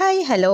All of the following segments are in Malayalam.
Hi hello.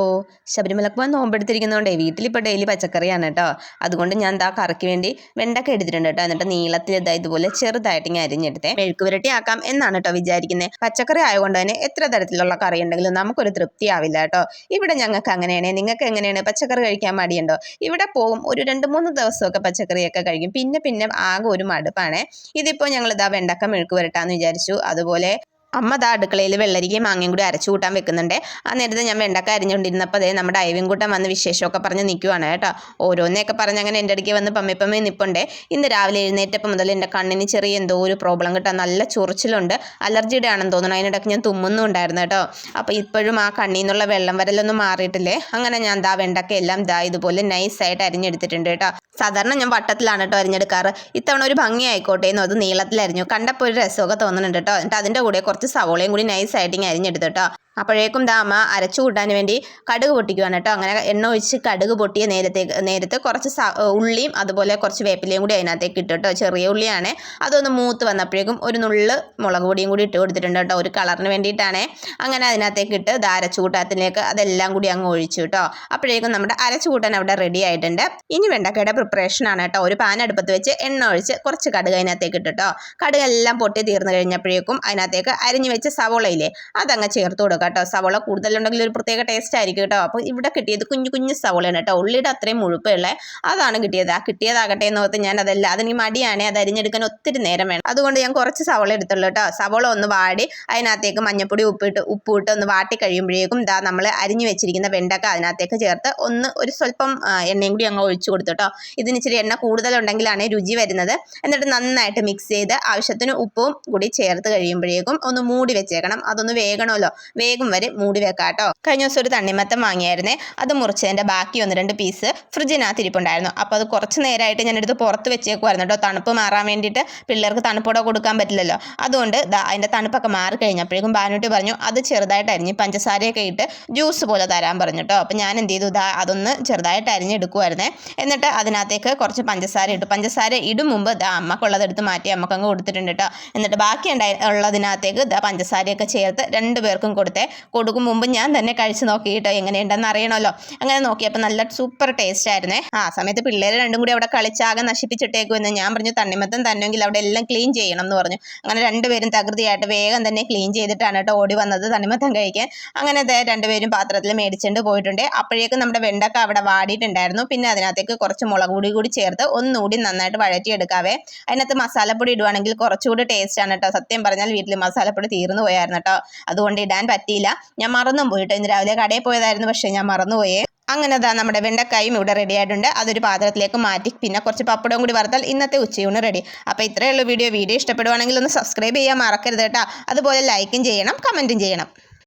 ശബരിമലക്ക് പോകാൻ നോമ്പെടുത്തിരിക്കുന്നതുകൊണ്ടേ വീട്ടിലിപ്പോൾ ഡെയിലി പച്ചക്കറിയാണ് കേട്ടോ അതുകൊണ്ട് ഞാൻ എന്താ കറിക്ക് വേണ്ടി വെണ്ടക്ക എടുത്തിട്ടുണ്ട് കേട്ടോ എന്നിട്ട് നീളത്തിൽ ഇതാ ഇതുപോലെ ചെറുതായിട്ട് ഞാൻ അരിഞ്ഞെടുത്തേ. മെഴുക്ക് പുരട്ടി ആക്കാം എന്നാണ് കേട്ടോ വിചാരിക്കുന്നത് പച്ചക്കറി ആയതുകൊണ്ട് തന്നെ എത്ര തരത്തിലുള്ള കറി ഉണ്ടെങ്കിലും നമുക്കൊരു തൃപ്തി ആവില്ല കേട്ടോ ഇവിടെ ഞങ്ങൾക്ക് അങ്ങനെയാണ്. നിങ്ങൾക്ക് എങ്ങനെയാണ് പച്ചക്കറി കഴിക്കാൻ മടിയുണ്ടോ? ഇവിടെ പോകും. ഒരു രണ്ട് മൂന്ന് ദിവസമൊക്കെ പച്ചക്കറിയൊക്കെ കഴിക്കും. പിന്നെ പിന്നെ ആകെ ഒരു മടുപ്പാണ്. ഇതിപ്പോൾ ഞങ്ങൾ ഇതാ വെണ്ടക്ക മെഴുക്ക് പുരട്ടാന്ന് വിചാരിച്ചു. അതുപോലെ അമ്മ ദാ അടുക്കളയിൽ വെള്ളരിക്കയും മാങ്ങയും കൂടി അരച്ചു കൂട്ടാൻ വെക്കുന്നുണ്ട്. ആ നേരത്തെ ഞാൻ വെണ്ടക്ക അരിഞ്ഞുകൊണ്ടിരുന്നപ്പോൾ അതേ നമ്മുടെ അയവിൻകൂട്ടം വന്ന് വിശേഷമൊക്കെ പറഞ്ഞ് നിൽക്കുവാണ് കേട്ടോ. ഓരോന്നൊക്കെ പറഞ്ഞ് അങ്ങനെ എന്റെ അടുക്കി വന്ന് പമ്മിപ്പമ്മി നിൽപ്പുണ്ട് ഇന്ന് രാവിലെ എഴുന്നേറ്റപ്പോൾ മുതൽ എന്റെ കണ്ണിന് ചെറിയ എന്തോ ഒരു പ്രോബ്ലം കേട്ടോ നല്ല ചൊറിച്ചിലുണ്ട്. അലർജിയുടെ ആണെന്ന് തോന്നുന്നു. അതിനിടയ്ക്ക് ഞാൻ തുമ്മുന്നുണ്ടായിരുന്നു കേട്ടോ. അപ്പോൾ ഇപ്പോഴും ആ കണ്ണിൽ നിന്നുള്ള വെള്ളം വരലൊന്നും മാറിയിട്ടില്ലേ? അങ്ങനെ ഞാൻ ദാ വെണ്ടക്ക എല്ലാം ദാ ഇതുപോലെ നൈസായിട്ട് അരിഞ്ഞെടുത്തിട്ടുണ്ട് കേട്ടോ. സാധാരണ ഞാൻ വട്ടത്തിലാണ് കേട്ടോ അരിഞ്ഞെടുക്കാറ്. ഇത്തവണ ഒരു ഭംഗി ആയിക്കോട്ടെ എന്ന് അത് നീളത്തിൽ അരിഞ്ഞു. കണ്ടപ്പോൾ ഒരു രസമൊക്കെ തോന്നുന്നുണ്ട് കേട്ടോ. എന്നിട്ട് അതിന്റെ കൂടെ കുറച്ച് സവോളയും കൂടി നൈസായിട്ട് ഇങ്ങനെ അരിഞ്ഞെടുത്തു കേട്ടോ. അപ്പോഴേക്കും ദാമ അരച്ചു കൂട്ടാൻ വേണ്ടി കടുക് പൊട്ടിക്കുവാണ് കേട്ടോ. അങ്ങനെ എണ്ണ ഒഴിച്ച് കടുക് പൊട്ടിയ നേരത്തേക്ക് നേരത്തെ കുറച്ച് ഉള്ളിയും അതുപോലെ കുറച്ച് വേപ്പിലയും കൂടി അതിനകത്തേക്ക് ഇട്ടു കേട്ടോ. ചെറിയ ഉള്ളിയാണ്. അതൊന്ന് മൂത്ത് വന്നപ്പോഴേക്കും ഒരു നുള്ള് മുളക് പൊടിയും കൂടി ഇട്ട് കൊടുത്തിട്ടുണ്ട് കേട്ടോ. ഒരു കളറിന് വേണ്ടിയിട്ടാണ്. അങ്ങനെ അതിനകത്തേക്ക് ഇട്ട് ഇത് അരച്ചു കൂട്ടാത്തിലേക്ക് അതെല്ലാം കൂടി അങ്ങ് ഒഴിച്ചു കേട്ടോ. അപ്പോഴേക്കും നമ്മുടെ അരച്ചു കൂട്ടാൻ അവിടെ റെഡി ആയിട്ടുണ്ട്. ഇനി വെണ്ടക്കയുടെ പ്രിപ്പറേഷൻ ആണ് കേട്ടോ. ഒരു പാൻ അടുപ്പത്ത് വെച്ച് എണ്ണ ഒഴിച്ച് കുറച്ച് കടുക് അതിനകത്തേക്ക് ഇട്ടു കേട്ടോ. കടുകെല്ലാം പൊട്ടി തീർന്നു കഴിഞ്ഞപ്പോഴേക്കും അതിനകത്തേക്ക് അരിഞ്ഞു വെച്ച സവോളയില്ലേ അതങ്ങ് ചേർത്ത് കൊടുക്കുക കേട്ടോ. സവോള കൂടുതലുണ്ടെങ്കിൽ ഒരു പ്രത്യേക ടേസ്റ്റ് ആയിരിക്കും കേട്ടോ. അപ്പോൾ ഇവിടെ കിട്ടിയത് കുഞ്ഞു കുഞ്ഞു സവോളയാണ് കേട്ടോ. ഉള്ളിയുടെ അത്രയും മുഴുപ്പുള്ള അതാണ് കിട്ടിയത്. ആ കിട്ടിയതാകട്ടെ എന്ന് ഓർത്ത് ഞാൻ അതല്ല അതിന് മടിയാണ് അത് അരിഞ്ഞെടുക്കാൻ ഒത്തിരി നേരം വേണം. അതുകൊണ്ട് ഞാൻ കുറച്ച് സവോള എടുത്തുള്ളൂ കേട്ടോ. സവോള ഒന്ന് വാടി അതിനകത്തേക്ക് മഞ്ഞപ്പൊടി ഉപ്പിട്ട് ഉപ്പിട്ട് ഒന്ന് വാട്ടി കഴിയുമ്പോഴേക്കും ഇതാ നമ്മൾ അരിഞ്ഞു വെച്ചിരിക്കുന്ന വെണ്ടക്ക അതിനകത്തേക്ക് ചേർത്ത് ഒന്ന് ഒരു സ്വല്പം എണ്ണയും കൂടി അങ്ങ് ഒഴിച്ചു കൊടുത്തു കേട്ടോ. ഇതിന് ഇച്ചിരി എണ്ണ കൂടുതലുണ്ടെങ്കിലാണ് രുചി വരുന്നത്. എന്നിട്ട് നന്നായിട്ട് മിക്സ് ചെയ്ത് ആവശ്യത്തിന് ഉപ്പും കൂടി ചേർത്ത് കഴിയുമ്പോഴേക്കും ഒന്ന് മൂടി വെച്ചേക്കണം. അതൊന്ന് വേഗണമല്ലോ വേഗം വരെ മൂടി വെക്കാം കേട്ടോ കഴിഞ്ഞ ദിവസം ഒരു തണ്ണിമത്തം വാങ്ങിയായിരുന്നേ. അത് മുറിച്ചതിന്റെ ബാക്കി ഒന്ന് രണ്ട് പീസ് ഫ്രിഡ്ജിനകത്ത് ഇരിപ്പുണ്ടായിരുന്നു. അപ്പോൾ അത് കുറച്ച് നേരമായിട്ട് ഞാനെടുത്ത് പുറത്ത് വെച്ചേക്കുമായിരുന്നു കേട്ടോ. തണുപ്പ് മാറാൻ വേണ്ടിയിട്ട് പിള്ളേർക്ക് തണുപ്പോടെ കൊടുക്കാൻ പറ്റില്ലല്ലോ. അതുകൊണ്ട് ദാ അതിന്റെ തണുപ്പൊക്കെ മാറി കഴിഞ്ഞപ്പോഴേക്കും ബാനുട്ടി പറഞ്ഞു അത് ചെറുതായിട്ട് അരിഞ്ഞ് പഞ്ചസാരയൊക്കെ ഇട്ട് ജ്യൂസ് പോലെ തരാൻ പറഞ്ഞു കേട്ടോ. അപ്പോൾ ഞാൻ എന്ത് ചെയ്തു? ദാ അതൊന്ന് ചെറുതായിട്ട് അരിഞ്ഞെടുക്കുമായിരുന്നേ എന്നിട്ട് അതിനകത്തേക്ക് കുറച്ച് പഞ്ചസാര ഇട്ടു. പഞ്ചസാര ഇടും മുമ്പ് ഇതാ അമ്മക്കുള്ളത് എടുത്ത് മാറ്റി അമ്മക്കങ്ങ് കൊടുത്തിട്ടുണ്ട് കേട്ടോ. എന്നിട്ട് ബാക്കി ഉണ്ടായി ഉള്ളതിനകത്തേക്ക് ഇതാ പഞ്ചസാരയൊക്കെ ചേർത്ത് രണ്ട് പേർക്കും കൊടുത്തേ. കൊടുക്കും. മുമ്പ് ഞാൻ തന്നെ കഴിച്ച് നോക്കി കേട്ടോ എങ്ങനെയുണ്ടെന്ന് അറിയണമല്ലോ. അങ്ങനെ നോക്കിയപ്പോൾ നല്ല സൂപ്പർ ടേസ്റ്റ് ആയിരുന്നേ. ആ സമയത്ത് പിള്ളേർ രണ്ടും കൂടി അവിടെ കളിച്ചാകെ നശിപ്പിച്ചിട്ടേക്കുമെന്ന് ഞാൻ പറഞ്ഞു തണ്ണിമത്തം തന്നെങ്കിൽ അവിടെ എല്ലാം ക്ലീൻ ചെയ്യണം എന്ന് പറഞ്ഞു. അങ്ങനെ രണ്ടുപേരും തകൃതിയായിട്ട് വേഗം തന്നെ ക്ലീൻ ചെയ്തിട്ടാണ് കേട്ടോ ഓടി വന്നത് തണ്ണിമത്തം കഴിക്കാൻ. അങ്ങനെ രണ്ടുപേരും പാത്രത്തിൽ മേടിച്ചുകൊണ്ട് പോയിട്ടുണ്ട്. അപ്പോഴേക്കും നമ്മുടെ വെണ്ടക്ക അവിടെ വാടിയിട്ടുണ്ടായിരുന്നു. പിന്നെ അതിനകത്തേക്ക് കുറച്ച് മുളക് പൊടി കൂടി ചേർത്ത് ഒന്നുകൂടി നന്നായിട്ട് വഴറ്റിയെടുക്കാവേ. അതിനകത്ത് മസാലപ്പൊടി ഇടുവാണെങ്കിൽ കുറച്ചുകൂടി ടേസ്റ്റ് ആണ് കേട്ടോ. സത്യം പറഞ്ഞാൽ വീട്ടിൽ മസാലപ്പൊടി തീർന്നു പോയായിരുന്നു കേട്ടോ. അതുകൊണ്ട് ഇടാൻ പറ്റിയില്ല ഞാൻ മറന്നും പോയിട്ടോ ഇന്ന് രാവിലെ കടയിൽ പോയതായിരുന്നു പക്ഷേ ഞാൻ മറന്നുപോയേ. അങ്ങനെ അതാ നമ്മുടെ വെണ്ടക്കായും ഇവിടെ റെഡി ആയിട്ടുണ്ട്. അതൊരു പാത്രത്തിലേക്ക് മാറ്റി പിന്നെ കുറച്ച് പപ്പടവും കൂടി വറുത്താൽ ഇന്നത്തെ ഉച്ചയൂണ് റെഡി അപ്പോൾ ഇത്രയേ ഉള്ളൂ വീഡിയോ വീഡിയോ ഇഷ്ടപ്പെടുവാണെങ്കിൽ ഒന്ന് സബ്സ്ക്രൈബ് ചെയ്യാൻ മറക്കരുത് കേട്ടോ. അതുപോലെ ലൈക്കും ചെയ്യണം കമന്റും ചെയ്യണം.